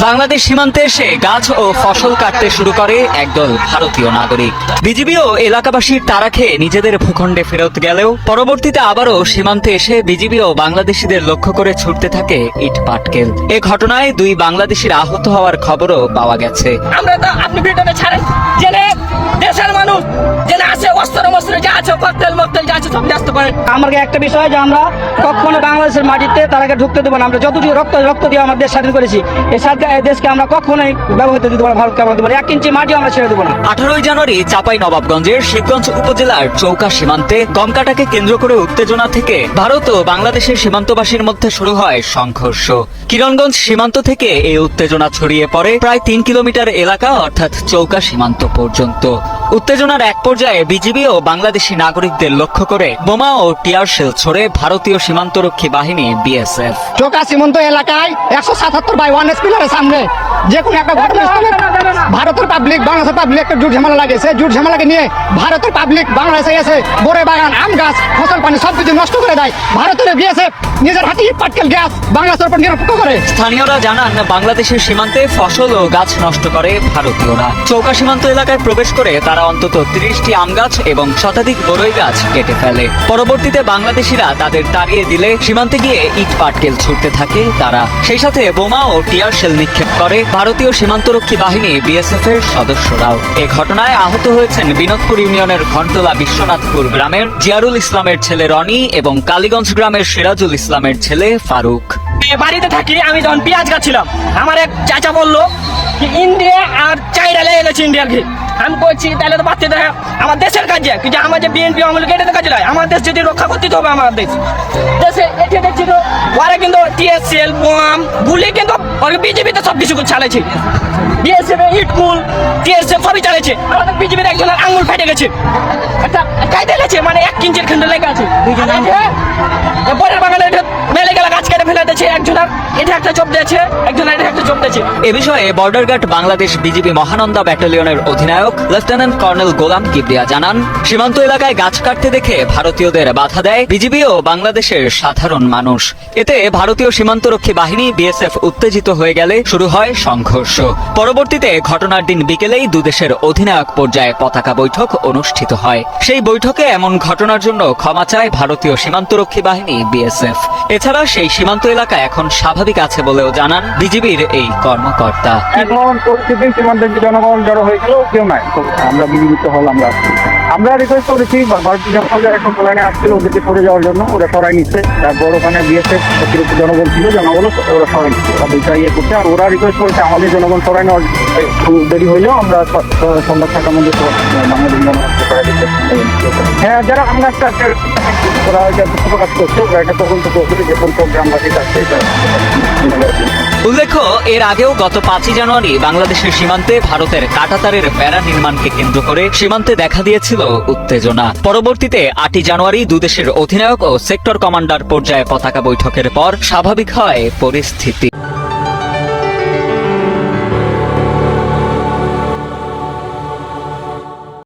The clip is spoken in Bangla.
বাংলাদেশ সীমান্তে এসে গাছ ও ফসল কাটতে শুরু করে একদল ভারতীয় নাগরিক। বিজিবিও এলাকাবাসীর তারা খেয়ে নিজেদের ভূখণ্ডে ফেরত গেলেও পরবর্তীতে আবারও সীমান্তে এসে বিজিবিও বাংলাদেশিদের লক্ষ্য করে ছুটতে থাকে ইট পাটকেল। এ ঘটনায় দুই বাংলাদেশির আহত হওয়ার খবরও পাওয়া গেছে। আমরা তো আপনি ছাড়েন। দেশের মানুষ জেনে আছে অস্ত্র মস্ত্র যা আছে ককটেল মকটেল যা আছে সব ব্যস্ত করেন আমার একটা বিষয় যে আমরা কখনো বাংলাদেশের মাটিতে তারাকে ঢুকতে দেবো না। আমরা যতটুকু রক্ত রক্ত দিয়ে আমাদের দেশ স্বাধীন করেছি এই দেশকে আমরা কখনোই ব্যবহৃত দিতে পারব ভারতকে আমরা দেবো না। এক ইঞ্চি মাটিও আমরা ছেড়ে দেবো না। আঠারোই জানুয়ারি চাপাই নবাবগঞ্জের শিবগঞ্জ উপজেলার চৌকা সীমান্তে গমকাটাকে কেন্দ্র করে উত্তেজনা থেকে ভারত ও বাংলাদেশের সীমান্তবাসীর মধ্যে শুরু হয় সংঘর্ষ। কিরণগঞ্জ সীমান্ত থেকে এই উত্তেজনা ছড়িয়ে পড়ে প্রায় তিন কিলোমিটার এলাকা অর্থাৎ চৌকা সীমান্ত পর্যন্ত। উত্তেজনার এক পর্যায়ে বিজিবি ও বাংলাদেশি নাগরিকদের লক্ষ্য করে বোমা ও টিয়ার শেল ছড়ে ভারতীয় সীমান্তরক্ষী বাহিনী বিএসএফ। চোকা সীমান্ত এলাকায় একশো সাতাত্তর বাই ওয়ান এস পিলারের সামনে যে কোনো একটা ঘটনাস্থলে ভারতের পাবলিক বাংলাদেশের পাবলিক একটা জুট ঝামেলা লাগে সেই জুট ঝামেলাকে নিয়ে ভারতের পাবলিক বাংলাদেশে এসে বড়ে বাগান আম গাছ ফসল পানি সব কিছু নষ্ট করে দেয়। ভারতের বিএসএফ নিজের হাতে পাটকেল গ্যাস বাংলাদেশের উপর নিরপেক্ষ করে। স্থানীয়রা জানান বাংলাদেশের সীমান্তে ফসল ও গাছ নষ্ট করে ভারতীয়রা। চৌকা সীমান্ত এলাকায় প্রবেশ করে তারা অন্তত তিরিশটি আম গাছ এবং শতাধিক বরই গাছ কেটে ফেলে। পরবর্তীতে বাংলাদেশিরা তাদের তাড়িয়ে দিলে সীমান্তে গিয়ে ইট পাটকেল ছুটতে থাকে। তারা সেই সাথে বোমা ও টিয়ার শেল নিক্ষেপ করে। ভারতীয় সীমান্তরক্ষী বাহিনী বিএসএফ এর সদস্যরাও। এ ঘটনায় আহত হয়েছেন বিনোদপুর ইউনিয়নের ঘন্টলা বিশ্বনাথপুর গ্রামের জিয়ারুল ইসলামের ছেলে রনি এবং কালীগঞ্জ গ্রামের সিরাজুল ইসলামের ছেলে ফারুক। বাড়িতে থাকি, আমি যখন পেঁয়াজ গাছিলাম, আমার এক চাচা বলল, ইন্ডিয়া আর চাইনা লেগে গেছে ইন্ডিয়ার ঘি। আমি বলছি তাহলে তো বাচ্চা দেখা আমার দেশের কাজে কিন্তু আমার যে বিএনপি আমল এটা তো কাজে নয় আমার দেশ যদি রক্ষা করতে হবে আমার দেশ। দেশে এটা দেখছি তো ওরা কিন্তু টিএসএল বোম গুলি কিন্তু বিজেপি তো সব কিছু চালাইছে। বিএসএফ ইটকুল টিএসএফ সবই চালাইছে। আমাদের বিজেপির একজনের আঙুল ফেটে গেছে। একটা কাইতে গেছে মানে এক ইঞ্চের খান্ডে লেগে আছে। পরের মেলে গাছ কেটে ফেলে দিয়েছে একজনের এটা একটা চোপ দিয়েছে একজনের এটা একটা চোপ দিয়েছে। এ বিষয়ে বর্ডার গার্ড বাংলাদেশ মহানন্দা ব্যাটালিয়নের অধিনায়ক, লেফটেন্যান্ট কর্নেল গোলাম জানান, সীমান্ত এলাকায় গাছ কাটতে দেখে ভারতীয়দের বাধা দেয় বিজিবি ও বাংলাদেশের সাধারণ মানুষ। এতে ভারতীয় সীমান্তরক্ষী বাহিনী, বিএসএফ, উত্তেজিত হয়ে গেলে শুরু হয় সংঘর্ষ। পরবর্তীতে ঘটনার দিন বিকেলেই দুদেশের অধিনায়ক পর্যায়ে পতাকা বৈঠক অনুষ্ঠিত হয়। সেই বৈঠকে এমন ঘটনার জন্য ক্ষমা চায় ভারতীয় সীমান্তরক্ষী বাহিনী। বিএসএফ। এছাড়া সেই সীমান্ত এলাকা এখন স্বাভাবিক আছে বলেও জানান বিজিবির এই কর্মকর্তা। এখন পরিস্থিতি সীমান্তের জনগণ জড়ো হয়েছিল কেউ নাই। আমরা বিজেপিত হল, আমরা। আমরা রিকোয়েস্ট করেছি ভারতীয় এখন লাইনে আসছিল, ওদেরকে সরে যাওয়ার জন্য, ওরা সরাই নিচ্ছে। তারপর ওখানে বিএসএফ অতিরিক্ত জনগণ ছিল ওরা সরাই নিচ্ছে। দুইটা ইয়ে করছে, আর ওরা রিকোয়েস্ট করেছে আমাদের জনগণ সরাই নেওয়ার। দেরি হইলেও আমরা স- স- সন্ধ্যা ছটার মধ্যে বাংলাদেশ জনগণকে হ্যাঁ যারা আমরা ওরা প্রকাশ করছে এটা। উল্লেখ্য, এর আগেও গত পাঁচই জানুয়ারি বাংলাদেশের সীমান্তে ভারতের কাটাতারের বেড়া নির্মাণকে কেন্দ্র করে সীমান্তে দেখা দিয়েছিল উত্তেজনা। পরবর্তীতে আটই জানুয়ারি দুদেশের অধিনায়ক ও সেক্টর কমান্ডার পর্যায়ে পতাকা বৈঠকের পর স্বাভাবিক হয় পরিস্থিতি।